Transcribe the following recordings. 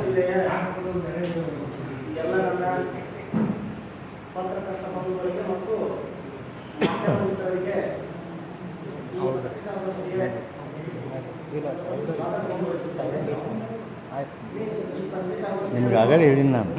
ಜಿಲ್ಲೆಯ ಎಲ್ಲ ಪತ್ರಕರ್ತ ಮತ್ತು ಮಿತ್ರರಿಗೆ ಈ ಪತ್ರಿಕಾಗೋಷ್ಠಿಗೆ ಸ್ವಾಗತವನ್ನು ಬಯಸುತ್ತೇನೆ. ನಿಮ್ಗೆ ಆಗಲೇ ಹೇಳಿನಿ ನಾನು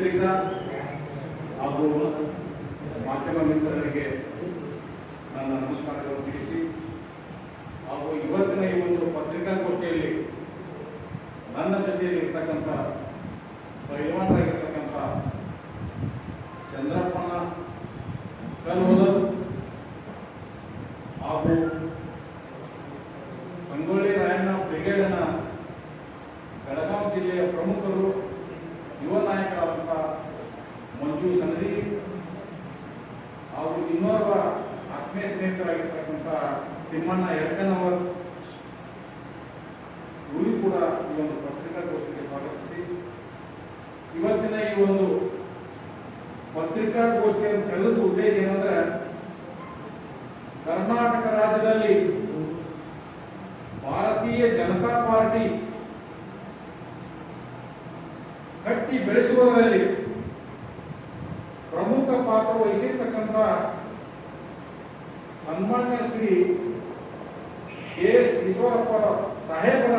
ಪತ್ರಿಕಾ ಹಾಗೂ ಮಾಧ್ಯಮ ಮಿತ್ರರಿಗೆ ನನ್ನ ನಮಸ್ಕಾರಗಳು ತಿಳಿಸಿ. ಹಾಗೂ ಇವತ್ತಿನ ಈ ಒಂದು ಪತ್ರಿಕಾಗೋಷ್ಠಿಯಲ್ಲಿ ನನ್ನ ಜೊತೆಯಲ್ಲಿ ಇರ್ತಕ್ಕಂಥ ಪೈಲ್ವಾನರಾಗಿರ್ತಕ್ಕಂಥ ಚಂದ್ರಪ್ಪನ ಕಲ್ವಲರ್ ಹಾಗೂ ಸಂಗೊಳ್ಳಿ ರಾಯಣ್ಣ ಬ್ರಿಗೇಡನ ಬೆಳಗಾವಿ ಜಿಲ್ಲೆಯ ಪ್ರಮುಖರು, ಯುವ ನಾಯಕರಾದಂಥ ಸ್ನೇಹಿತರಾಗಿರ್ತಕ್ಕಂಥ ತಿಮ್ಮಣ್ಣ ಯರ್ಕನವರ್ ಇವರು ಕೂಡ ಈ ಒಂದು ಪತ್ರಿಕಾಗೋಷ್ಠಿಗೆ ಸ್ವಾಗತಿಸಿ. ಇವತ್ತಿನ ಈ ಒಂದು ಪತ್ರಿಕಾಗೋಷ್ಠಿಯನ್ನು ಕಳೆದ ಉದ್ದೇಶ ಏನಂದ್ರೆ ಕರ್ನಾಟಕ ರಾಜ್ಯದಲ್ಲಿ ಭಾರತೀಯ ಜನತಾ ಪಾರ್ಟಿ ಕಟ್ಟಿ ಬೆಳೆಸುವುದರಲ್ಲಿ ಪ್ರಮುಖ ಪಾತ್ರ ವಹಿಸಿರ್ತಕ್ಕಂಥ ಸನ್ಮಾನ್ಯ ಶ್ರೀ ಕೆ ಎಸ್ ಈಶ್ವರಪ್ಪ ಸಾಹೇಬರ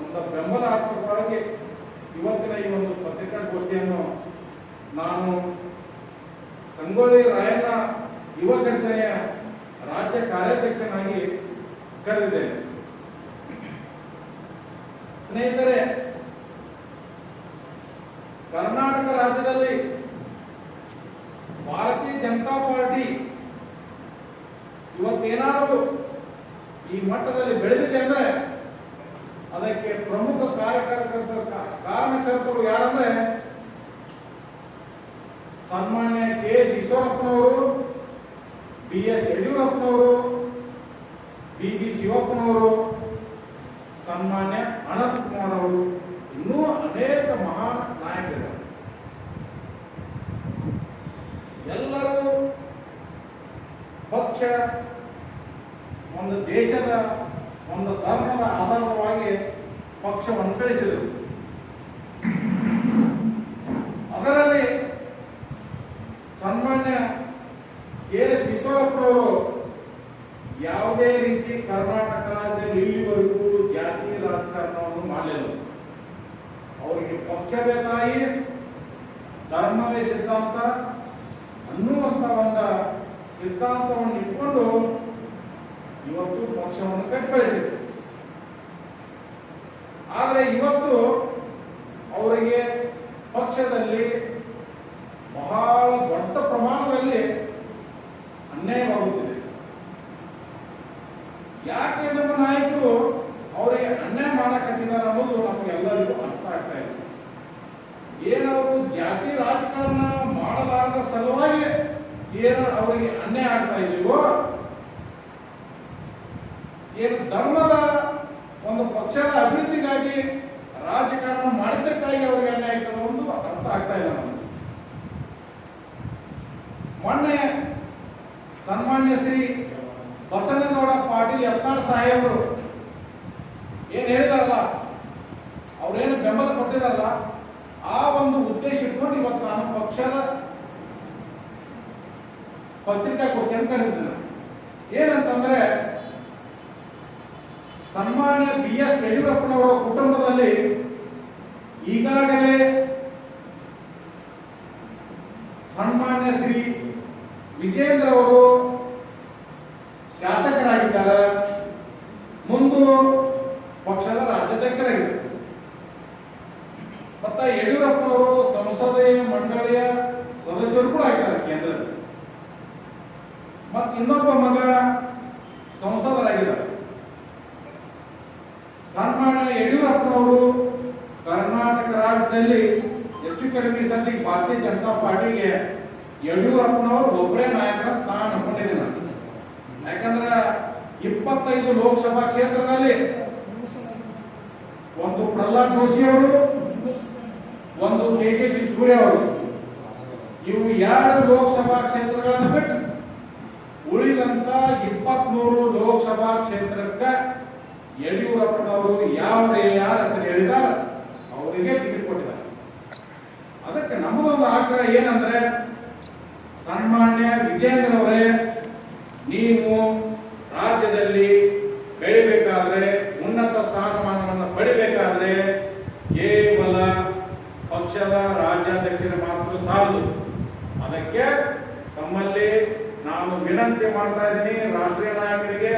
ಒಂದು ಬೆಂಬಲಾತ್ಮಕವಾಗಿ ಇವತ್ತಿನ ಈ ಒಂದು ಪತ್ರಿಕಾಗೋಷ್ಠಿಯನ್ನು ನಾನು ಸಂಗೊಳ್ಳಿ ರಾಯಣ್ಣ ಯುವ ರಾಜ್ಯ ಕಾರ್ಯಾಧ್ಯಕ್ಷನಾಗಿ ಕರೆದಿದ್ದೇನೆ. ಸ್ನೇಹಿತರೆ, ಕರ್ನಾಟಕ ರಾಜ್ಯದಲ್ಲಿ ಭಾರತೀಯ ಜನತಾ ಪಾರ್ಟಿ ಇವತ್ತೇನಾದರೂ ಈ ಮಟ್ಟದಲ್ಲಿ ಬೆಳೆದಿದೆ ಅಂದ್ರೆ ಅದಕ್ಕೆ ಪ್ರಮುಖ ಕಾರ್ಯಕರ್ತರು, ಕಾರಣಕರ್ತರು ಯಾರಂದ್ರೆ ಸನ್ಮಾನ್ಯ ಕೆ ಎಸ್ ಈಶ್ವರಪ್ಪನವರು, ಬಿ ಎಸ್ ಯಡಿಯೂರಪ್ಪನವರು, ಬಿ ಬಿ ಶಿವಪ್ಪನವರು ಸನ್ಮಾನ್ಯ ಅನಂತ್ ಕುಮಾರ್ ಅವರು ಇನ್ನೂ ಅನೇಕ ಮಹಾನ್ ನಾಯಕರಿದ್ದಾರೆ ಎಲ್ಲರೂ ಪಕ್ಷ ಒಂದು ದೇಶದ ಒಂದು ಧರ್ಮದ ಆಧಾರವಾಗಿ ಪಕ್ಷವನ್ನು ಬೆಳೆಸಿದರು. ಅದರಲ್ಲಿ ಸನ್ಮಾನ್ಯ ಕೆ ಎಸ್ ಈಶ್ವರಪ್ಪರವರು ಯಾವುದೇ ರೀತಿ ಕರ್ನಾಟಕ ರಾಜ್ಯದಲ್ಲಿ ಇಲ್ಲಿವರೆಗೂ ಜಾತಿ ರಾಜಕಾರಣವನ್ನು ಮಾಡಲಿಲ್ಲ. ಅವರಿಗೆ ಪಕ್ಷವೇ ತಾಯಿ ಧರ್ಮವೇ ಸಿದ್ಧಾಂತ ಅನ್ನುವಂತ ಒಂದು ಸಿದ್ಧಾಂತವನ್ನು ಇಟ್ಕೊಂಡು ಇವತ್ತು ಬೆಳೆಸಿದ್ರು ಆದರೆ ಇವತ್ತು ಅವರಿಗೆ ಪಕ್ಷದಲ್ಲಿ ಬಹಳ ದೊಡ್ಡ ಪ್ರಮಾಣದಲ್ಲಿ ಅನ್ಯಾಯವಾಗುತ್ತಿದೆ ಯಾಕೆ ನಮ್ಮ ನಾಯಕರು ಅವರಿಗೆ ಅನ್ಯಾಯ ಮಾಡಕತ್ತಿದ್ದಾರೆ ಅನ್ನೋದು ನಮಗೆಲ್ಲರಿಗೂ ಅರ್ಥ ಆಗ್ತಾ ಇದೆ. ಏನವರು ಜಾತಿ ರಾಜಕಾರಣ ಮಾಡಲಾರದ ಸಲುವಾಗಿ ಏನು ಅವರಿಗೆ ಅನ್ಯಾಯ ಆಗ್ತಾ ಇದೆಯೋ ಏನು ಧರ್ಮದ ಒಂದು ಪಕ್ಷದ ಅಭಿವೃದ್ಧಿಗಾಗಿ ರಾಜಕಾರಣ ಮಾಡಿದ್ದಕ್ಕಾಗಿ ಅವ್ರಿಗೆ ಅನ್ಯಾಯ ಒಂದು ಅರ್ಥ ಆಗ್ತಾ ಇಲ್ಲ ನಮಗೆ. ಮೊನ್ನೆ ಸನ್ಮಾನ್ಯ ಶ್ರೀ ಬಸನಗೌಡ ಪಾಟೀಲ್ ಯತ್ನಾಳ್ ಸಾಹೇಬರು ಏನ್ ಹೇಳಿದಾರಲ್ಲ, ಅವ್ರೇನು ಬೆಂಬಲ ಕೊಟ್ಟಿದಾರಲ್ಲ, ಆ ಒಂದು ಉದ್ದೇಶ ಇಟ್ಕೊಂಡು ಇವತ್ತು ನಾನು ಪಕ್ಷದ ಪತ್ರಿಕಾಗೋಷ್ಠಿಯನ್ನು ಕರೆದಿದ್ದೇನೆ ಏನಂತಂದ್ರೆ ಸನ್ಮಾನ್ಯ ಬಿ ಎಸ್ ಯಡಿಯೂರಪ್ಪನವರ ಕುಟುಂಬದಲ್ಲಿ ಈಗಾಗಲೇ ಸನ್ಮಾನ್ಯ ಶ್ರೀ ವಿಜೇಂದ್ರ ಅವರು ಶಾಸಕರಾಗಿದ್ದಾರೆ. ಮುಂದು ಪಕ್ಷದ ರಾಜ್ಯಾಧ್ಯಕ್ಷರಾಗಿದ್ದಾರೆ. ಮತ್ತ ಯಡಿಯೂರಪ್ಪನವರು ಸಂಸದೀಯ ಮಂಡಳಿಯ ಸದಸ್ಯರು ಕೂಡ ಆಗಿದ್ದಾರೆ ಕೇಂದ್ರದಲ್ಲಿ. ಮತ್ತು ಇನ್ನೊಬ್ಬ ಮಗ ಸಂಸದರಾಗಿದ್ದಾರೆ. ಸನ್ಮಾನ್ಯ ಯಡಿಯೂರಪ್ಪನವರು ಕರ್ನಾಟಕ ರಾಜ್ಯದಲ್ಲಿ ಹೆಚ್ಚು ಕಡಿಮೆ ಸಲ್ಲಿ ಭಾರತೀಯ ಜನತಾ ಪಾರ್ಟಿಗೆ ಯಡಿಯೂರಪ್ಪನವರು ಒಬ್ಬರೇ ನಾಯಕ ಅಂತ ನಾನು ಅನ್ಕೊಂಡಿದ್ದೀನಿ. ಯಾಕಂದ್ರೆ ಇಪ್ಪತ್ತೈದು ಲೋಕಸಭಾ ಕ್ಷೇತ್ರದಲ್ಲಿ ಒಂದು ಪ್ರಹ್ಲಾದ್ ಜೋಶಿ ಅವರು, ಒಂದು ತೇಜಸ್ವಿ ಸೂರ್ಯ ಅವರು ಇವು ಎರಡು ಲೋಕಸಭಾ ಕ್ಷೇತ್ರಗಳನ್ನು ಬಿಟ್ಟು ಉಳಿದಂತ ಇಪ್ಪತ್ಮೂರು ಲೋಕಸಭಾ ಕ್ಷೇತ್ರಕ್ಕೆ ಯಡಿಯೂರಪ್ಪನವರು ಯಾವ ಯಾರ ಹೆಸರು ಹೇಳಿದಾರ, ಅವರಿಗೆ ಟಿಕೆಟ್ ಕೊಟ್ಟಿದ್ದಾರೆ. ಅದಕ್ಕೆ ನಮಗೊಂದು ಆಗ್ರಹ ಏನಂದ್ರೆ, ಸನ್ಮಾನ್ಯ ವಿಜೇಂದ್ರ ಅವರೇ ನೀವು ರಾಜ್ಯದಲ್ಲಿ ಬೆಳಿಬೇಕಾದ್ರೆ, ಉನ್ನತ ಸ್ಥಾನಮಾನವನ್ನು ಪಡಿಬೇಕಾದ್ರೆ ಕೇವಲ ಪಕ್ಷದ ರಾಜ್ಯಾಧ್ಯಕ್ಷರ ಮಾತ್ರ ಸಾಲದು. ಅದಕ್ಕೆ ತಮ್ಮಲ್ಲಿ ನಾನು ವಿನಂತಿ ಮಾಡ್ತಾ ಇದ್ದೀನಿ, ರಾಷ್ಟ್ರೀಯ ನಾಯಕರಿಗೆ ನಾಯಕರಿಗೆ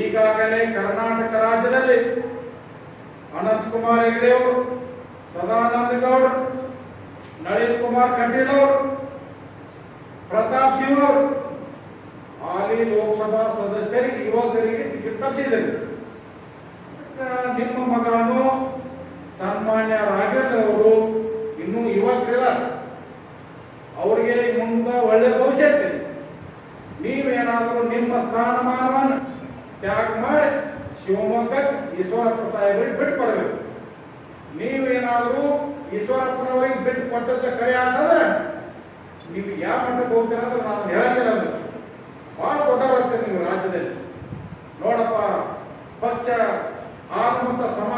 ಈಗಾಗಲೇ ಕರ್ನಾಟಕ ರಾಜ್ಯದಲ್ಲಿ ಅನಂತ್ ಕುಮಾರ್ ಹೆಗಡೆ ಅವರು ಸದಾನಂದ ಗೌಡ್, ನಳಿನ್ ಕುಮಾರ್ ಕಟೀಲ್ ಅವರು ಪ್ರತಾಪ್ ಸಿಂಗ್ ಅವರು, ಹಾಲಿ ಲೋಕಸಭಾ ಸದಸ್ಯರಿಗೆ ಯುವಕರಿಗೆ ಟಿಕೆಟ್ ತಪ್ಪಿಸಿದರು ನಿಮ್ಮ ಮಗನು ಸನ್ಮಾನ್ಯ ರಾಘವೇಂದ್ರ ಅವರು ಇನ್ನೂ ಯುವಕರಿಲ್ಲ. ಅವರಿಗೆ ಮುಂದೆ ಒಳ್ಳೆ ಭವಿಷ್ಯ ನೀವೇನಾದರೂ ನಿಮ್ಮ ಸ್ಥಾನಮಾನವನ್ನು ತ್ಯಾಗ ಮಾಡಿ ಶಿವಮೊಗ್ಗಕ್ಕೆ ಈಶ್ವರಪ್ಪ ಸಾಹೇಬರಿಗೆ ಬಿಟ್ಟು ಕೊಡಬೇಕು ನೀವೇನಾದರೂ ಈಶ್ವರಪ್ಪನವರಿಗೆ ಬಿಟ್ಟು ಕೊಟ್ಟದ್ದ ಕರೆ ಅಂತಂದ್ರೆ ನೀವು ಯಾವ ಮಟ್ಟಕ್ಕೆ ಹೋಗ್ತೀರ ಅಂದ್ರೆ ನಾನು ಹೇಳಂಗಿಲ್ಲ. ಬಹಳ ದೊಡ್ಡವರಾಗ್ತೀರಿ ನೀವು ರಾಜ್ಯದಲ್ಲಿ ನೋಡಪ್ಪ, ಪಕ್ಷ ಆಗುವಂತ ಸಮಾಜ